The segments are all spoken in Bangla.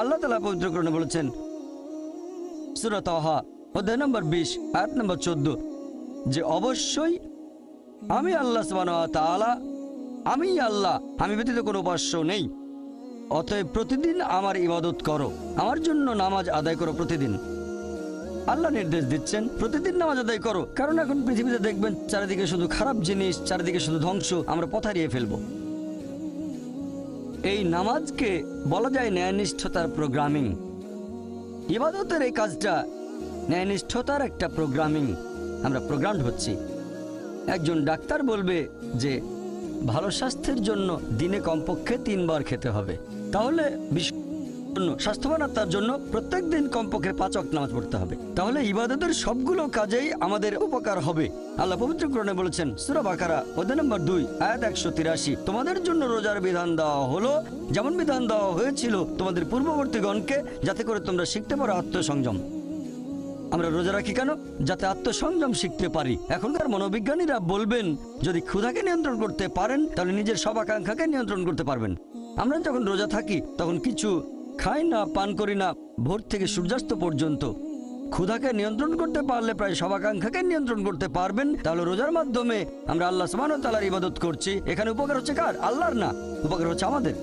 আল্লাহ তালা পবিত্রকরণে বলেছেন সুরত আহা অধ্যায় নম্বর বিশ, আয়াত নম্বর চোদ্দ, যে অবশ্যই আমি আল্লাহ তাআলা, আমি আল্লাহ, আমি ব্যতীত কোনো উপাস্য নেই। অতএব প্রতিদিন আমার ইবাদত করো, আমার জন্য নামাজ আদায় করো প্রতিদিন। আল্লাহ নির্দেশ দিচ্ছেন, প্রতিদিন নামাজ আদায় করো। কারণ এখন পৃথিবীতে দেখবেন, চারিদিকে শুধু খারাপ জিনিস, চারিদিকে শুধু ধ্বংস, আমরা পথ হারিয়ে ফেলব। এই নামাজকে বলা যায় ন্যায়নিষ্ঠতার প্রোগ্রামিং ইবাদতের এই কাজটা ন্যায়নিষ্ঠতার একটা প্রোগ্রামিং আমরা প্রোগ্রাম হচ্ছি। একজন ডাক্তার বলবে যে, ভালো স্বাস্থ্যের জন্য দিনে কমপক্ষে তিনবার খেতে হবে। তাহলে বিশ- জন্য, স্বাস্থ্যবান জন্য প্রত্যেক দিন কমপক্ষে পাঁচ অক্ট নামাজ পড়তে হবে। তাহলে ইবাদতের সবগুলো কাজেই আমাদের উপকার হবে। আল্লাহ পবিত্র কোরআনে বলেছেন, সূরা বাকারা, অধ্যায় নম্বর দুই, আয়াত একশো তিরাশি, তোমাদের জন্য রোজার বিধান দেওয়া হলো। যেমন বিধান দেওয়া হয়েছিল তোমাদের পূর্ববর্তীগণকে, যাতে করে তোমরা শিখতে পারো আত্মসংযম। আমরা রোজা রাখি কেন? যাতে আত্মসংযম শিখতে পারি। এখনকার মনোবিজ্ঞানীরা বলবেন, যদি ক্ষুধাকে নিয়ন্ত্রণ করতে পারেন, তাহলে নিজের সব আকাঙ্ক্ষাকে নিয়ন্ত্রণ করতে পারবেন। আমরা যখন রোজা থাকি, তখন কিছু খাই না, পান করি না, ভোর থেকে সূর্যাস্ত পর্যন্ত। ক্ষুধাকে নিয়ন্ত্রণ করতে পারলে প্রায় সবাকাঙ্ক্ষাকে নিয়ন্ত্রণ করতে পারবেন। তাহলে রোজার মাধ্যমে আমরা আল্লাহ সমান তালার ইবাদত করছি। এখানে উপকার হচ্ছে কার? আল্লাহর না, উপকার হচ্ছে আমাদের।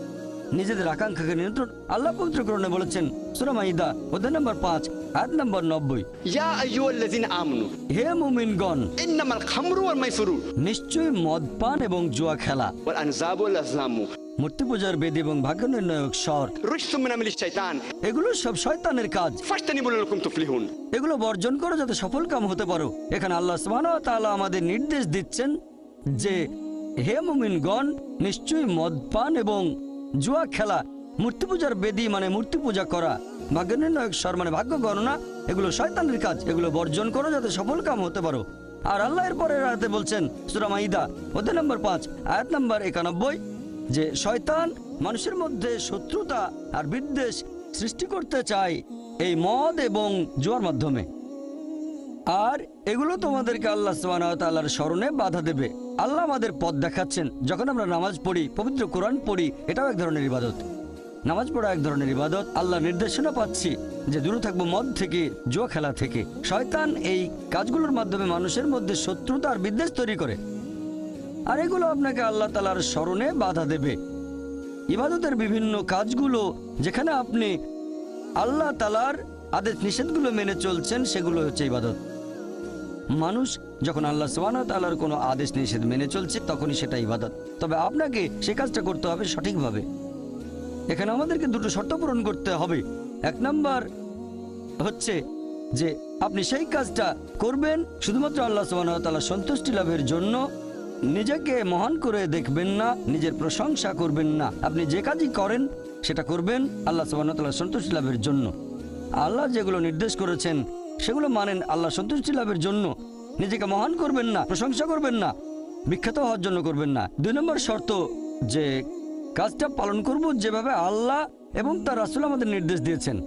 নিজেদের আকাঙ্ক্ষাকে নিয়ন্ত্রণ আল্লাহ পবিত্রকরণে বলেছেন সুরামাইদা অধ্যায় নম্বর পাঁচ হাত নম্বর নব্বই। নিশ্চয় মদ পান এবং জুয়া খেলা। মূর্তি পূজার এবং ভাগ্য এগুলো সব শয়তানের কাজ। এগুলো বর্জন করো যাতে সফল কাম হতে পারো। এখানে আল্লাহ আমাদের নির্দেশ দিচ্ছেন যে হে মুমিনগণ নিশ্চয়ই মদ পান এবং জুয়া খেলা মূর্তি পূজার বেদি মানে মূর্তি পূজা করা। ভাগ্য নির্ণায়ক স্বর মানে ভাগ্য গণনা, এগুলো শয়তানের কাজ, এগুলো বর্জন করো যাতে সফল কাম হতে পারো। আর আল্লাহ এর পরের আয়াতে বলছেন, সূরা মাইদা, অধ্যায় নম্বর পাঁচ, আয়াত নম্বর একানব্বই, যে শয়তান মানুষের মধ্যে শত্রুতা আর বিদ্বেষ সৃষ্টি করতে চায় এই মদ এবং জোয়ার মাধ্যমে। আর এগুলো তোমাদেরকে আল্লাহ সুবহানাহু স্মরণে বাধা দেবে। আল্লাহ আমাদের পথ দেখাচ্ছেন। যখন আমরা নামাজ পড়ি, পবিত্র কোরআন পড়ি, এটাও এক ধরনের ইবাদত। নামাজ পড়া এক ধরনের ইবাদত আল্লাহ নির্দেশনা পাচ্ছি যে দূরে থাকব মদ থেকে, জুয়া খেলা থেকে। শয়তান এই কাজগুলোর মাধ্যমে মানুষের মধ্যে শত্রুতা আর বিদ্বেষ তৈরি করে। আর এগুলো আপনাকে আল্লাহ তালার স্মরণে বাধা দেবে। ইবাদতের বিভিন্ন কাজগুলো যেখানে আপনি আল্লাহ তালার আদেশ নিষেধগুলো মেনে চলছেন, সেগুলো হচ্ছে ইবাদত। মানুষ যখন আল্লাহ সোহানা তালার কোনো আদেশ নিষেধ মেনে চলছে, তখনই সেটা ইবাদত। তবে আপনাকে সে কাজটা করতে হবে সঠিকভাবে। এখানে আমাদেরকে দুটো শর্ত পূরণ করতে হবে। এক নাম্বার হচ্ছে যে আপনি সেই কাজটা করবেন, শুধুমাত্র আল্লাহ সুবাহতাল্লাহ সন্তুষ্টি লাভের জন্য। নিজেকে মহান করে দেখবেন না, নিজের প্রশংসা করবেন না। আপনি যে কাজই করেন, সেটা করবেন আল্লাহ সুবাহতাল্লাহ সন্তুষ্টি লাভের জন্য। আল্লাহ যেগুলো নির্দেশ করেছেন, সেগুলো মানেন আল্লাহ সন্তুষ্টি লাভের জন্য। নিজেকে মহান করবেন না, প্রশংসা করবেন না, বিখ্যাত হওয়ার জন্য করবেন না। দুই নম্বর শর্ত যে কাজটা পালন করব যেভাবে আল্লাহ এবং তার রাসুল আমাদের নির্দেশ দিয়েছেন।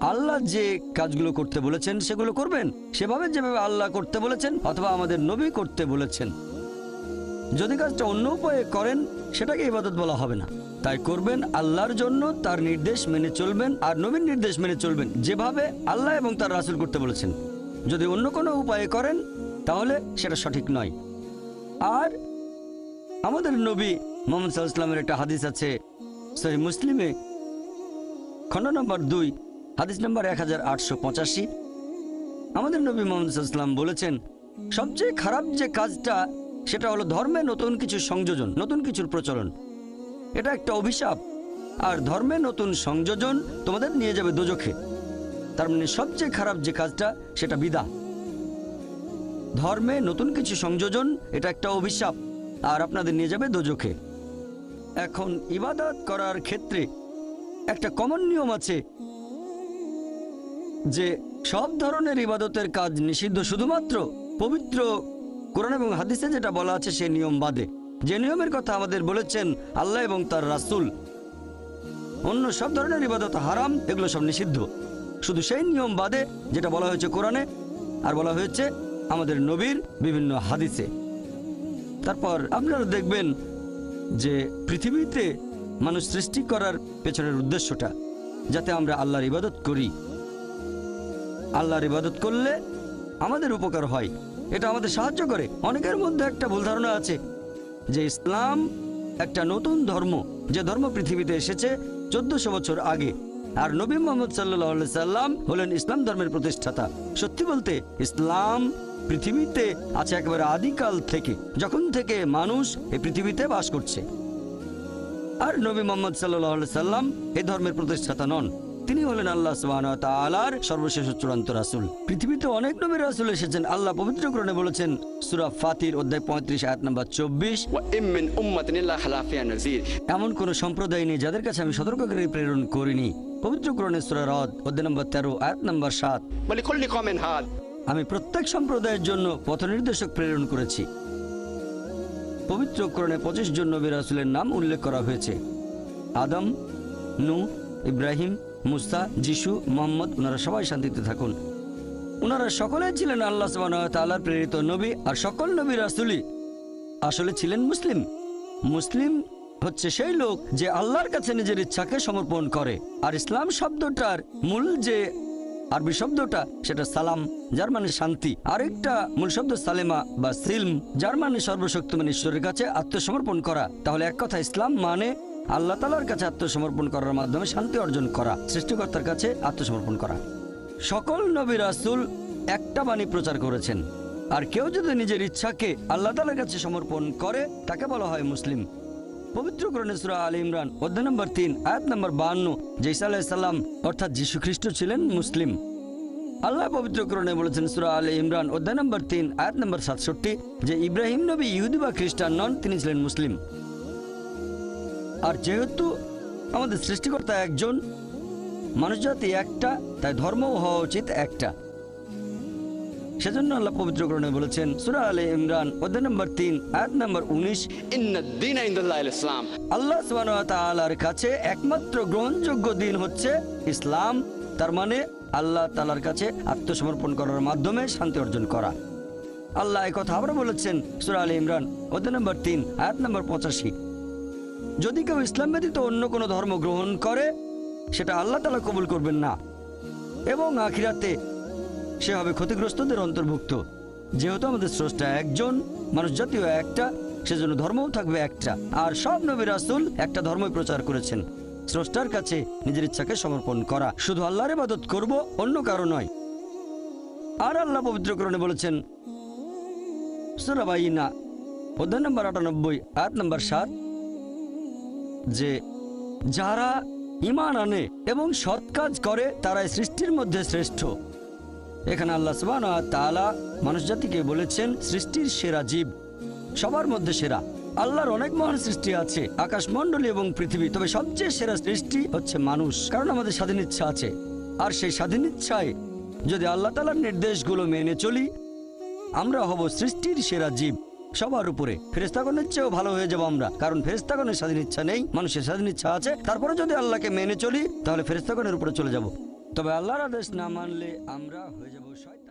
আল্লাহ যে কাজগুলো করতে বলেছেন, সেগুলো করবেন। সেভাবে যেভাবে আল্লাহ করতে বলেছেন অথবা আমাদের নবী করতে বলেছেন। যদি কাজটা অন্য উপায়ে করেন, সেটাকে ইবাদত বলা হবে না। তাই করবেন আল্লাহর জন্য তার নির্দেশ মেনে চলবেন আর নবীন নির্দেশ মেনে চলবেন যেভাবে আল্লাহ এবং তার রাসুল করতে বলেছেন। যদি অন্য কোনো উপায়ে করেন, তাহলে সেটা সঠিক নয়। আর আমাদের নবী মোহাম্মদ ইসলামের একটা হাদিস আছে, সহি মুসলিমে, খণ্ড নম্বর দুই, হাদিস নম্বর এক হাজার আটশো পঁচাশি। আমাদের নবী মোহাম্মদ সাল্লাম বলেছেন, সবচেয়ে খারাপ যে কাজটা, সেটা হলো ধর্মে নতুন কিছু সংযোজন, নতুন কিছুর প্রচলন। এটা একটা অভিশাপ। আর ধর্মে নতুন সংযোজন তোমাদের নিয়ে যাবে দোজখে। তার মানে সবচেয়ে খারাপ যে কাজটা, সেটা বিদা। ধর্মে নতুন কিছু সংযোজন, এটা একটা অভিশাপ। আর আপনাদের নিয়ে যাবে দোজখে। এখন ইবাদত করার ক্ষেত্রে একটা কমন নিয়ম আছে যে সব ধরনের ইবাদতের কাজ নিষিদ্ধ শুধুমাত্র পবিত্র কোরআন এবং হাদিসে যেটা বলা আছে সে নিয়ম বাদে। যে নিয়মের কথা আমাদের বলেছেন আল্লাহ এবং তার রাসুল, অন্য সব ধরনের ইবাদত হারাম, এগুলো সব নিষিদ্ধ। শুধু সেই নিয়ম বাদে যেটা বলা হয়েছে কোরআনে, আর বলা হয়েছে আমাদের নবীর বিভিন্ন হাদিসে। তারপর আপনারা দেখবেন যে পৃথিবীতে মানুষ সৃষ্টি করার পেছনের উদ্দেশ্যটা, যাতে আমরা আল্লাহর ইবাদত করি। আল্লাহর ইবাদত করলে আমাদের উপকার হয়। এটা আমাদের সাহায্য করে। অনেকের মধ্যে একটা ভুল ধারণা আছে যে ইসলাম একটা নতুন ধর্ম, যে ধর্ম পৃথিবীতে এসেছে চোদ্দশো বছর আগে। আর নবী মোহাম্মদ সাল্লাহ সাল্লাম হলেন ইসলাম ধর্মের প্রতিষ্ঠাতা। সত্যি বলতে, ইসলাম পৃথিবীতে আছে একেবারে আদিকাল থেকে যখন থেকে মানুষ এই পৃথিবীতে বাস করছে। আর নবী মোহাম্মদ সাল্লি সাল্লাম এ ধর্মের প্রতিষ্ঠাতা নন। তিনি হলেন আল্লাহ সুবাহর সর্বশেষ চূড়ান্ত রাসুল। পৃথিবীতে অনেক নবীর রাসুল এসেছেন। আল্লাহ পবিত্র পবিত্রকরণে বলেছেন সুরা ফাতির অধ্যায় পঁয়ত্রিশ আয়াত নম্বর চব্বিশ এমন কোন সম্প্রদায় নেই যাদের কাছে আমি সতর্ককারী প্রেরণ করিনি। পবিত্র সুরা রদ অধ্যায় নম্বর তেরো আয়াত নম্বর সাত। আমি প্রত্যেক সম্প্রদায়ের জন্য পথনির্দেশক প্রেরণ করেছি। পবিত্র কোরআনে পঁচিশ জন নবী রাসুলের নাম উল্লেখ করা হয়েছে। আদম, নু, ইব্রাহিম, মুসা, যিশু, মোহাম্মদ ওনারা সবাই শান্তিতে থাকুন। ওনারা সকলে ছিলেন আল্লাহ তাআলার প্রেরিত নবী আর সকল নবী রাসূলই। আসলে ছিলেন মুসলিম। মুসলিম হচ্ছে সেই লোক যে আল্লাহর কাছে নিজের ইচ্ছাকে সমর্পণ করে। আর ইসলাম শব্দটার মূল যে আরবি শব্দটা সেটা সালাম যার মানে শান্তি। আরেকটা মূল শব্দ সালেমা বা সিলম যার মানে সর্বশক্তিমান ঈশ্বরের কাছে আত্মসমর্পণ করা। তাহলে এক কথা, ইসলাম মানে আল্লাহ তালার কাছে আত্মসমর্পণ করার মাধ্যমে শান্তি অর্জন করা, সৃষ্টিকর্তার কাছে আত্মসমর্পণ করা। সকল নবী রাসূল একটা বাণী প্রচার করেছেন। আর কেউ যদি নিজের ইচ্ছাকে আল্লাহ তালার কাছে সমর্পণ করে, তাকে বলা হয় মুসলিম। পবিত্র করণে সুরা আল ইমরান, অধ্যায় নম্বর তিন, আয়াত নম্বর বাহান্ন জৈসা আলাইসাল্লাম অর্থাৎ যীশু খ্রিস্ট ছিলেন মুসলিম। আল্লাহ পবিত্র করণে বলেছেন সুরা আল ইমরান, অধ্যায় নম্বর তিন, আয়াত নম্বর সাতষট্টি, যে ইব্রাহিম নবী ইহুদি বা খ্রিস্টান নন, তিনি ছিলেন মুসলিম। আর যেহেতু আমাদের সৃষ্টিকর্তা একজন মানুষ একটা, তাই ধর্মও হওয়া উচিত একটা। সেজন্য আল্লাহ পবিত্র গ্রহণে বলেছেন, সুরা আলী ইমরান, অধ্যায় নম্বর তিন, আয়াত নম্বর উনিশ আল্লাহ সুবাহর কাছে একমাত্র গ্রহণযোগ্য দিন হচ্ছে ইসলাম, তার মানে আল্লাহ তালার কাছে আত্মসমর্পণ করার মাধ্যমে শান্তি অর্জন করা। আল্লাহ কথা আবার বলেছেন, সুরা আলী ইমরান, অধ্যায় নম্বর তিন, আয়াত নম্বর পঁচাশি। যদি কেউ ইসলাম ব্যতীত অন্য কোনো ধর্ম গ্রহণ করে, সেটা আল্লাহ তালা কবুল করবেন না। এবং আখিরাতে সে হবে ক্ষতিগ্রস্তদের অন্তর্ভুক্ত। যেহেতু আমাদের স্রষ্টা একজন, মানুষ জাতীয় একটা, সেজন্য ধর্মও থাকবে একটা। আর সব নবী রাসূল একটা ধর্মই প্রচার করেছেন। স্রষ্টার কাছে নিজের ইচ্ছাকে সমর্পণ করা। শুধু আল্লাহর ইবাদত করব, অন্য কারও নয়। আর আল্লাহ পবিত্রকরণে বলেছেন নম্বর আটানব্বই নম্বর সাত, যে যারা ইমান আনে এবং সৎ কাজ করে, তারাই সৃষ্টির মধ্যে শ্রেষ্ঠ। এখানে আল্লাহ সুবাহ তাআলা মানুষ জাতিকে বলেছেন, সৃষ্টির সেরা জীব সবার মধ্যে সেরা। আল্লাহর অনেক মহান সৃষ্টি আছে, আকাশমণ্ডলী এবং পৃথিবী। তবে সবচেয়ে সেরা সৃষ্টি হচ্ছে মানুষ, কারণ আমাদের স্বাধীন ইচ্ছা আছে। আর সেই স্বাধীন ইচ্ছায় যদি আল্লাহ তালার নির্দেশগুলো মেনে চলি, আমরা হব সৃষ্টির সেরা জীব সবার উপরে। ফেরেস্তাগণের চেয়েও ভালো হয়ে যাব আমরা, কারণ ফেরেস্তাগণের স্বাধীন ইচ্ছা নেই, মানুষের স্বাধীন ইচ্ছা আছে। তারপরে যদি আল্লাহকে মেনে চলি, তাহলে ফেরেস্তাগণের উপরে চলে যাব। তবে আল্লাহর আদেশ না মানলে আমরা হয়ে যাব শয়তান।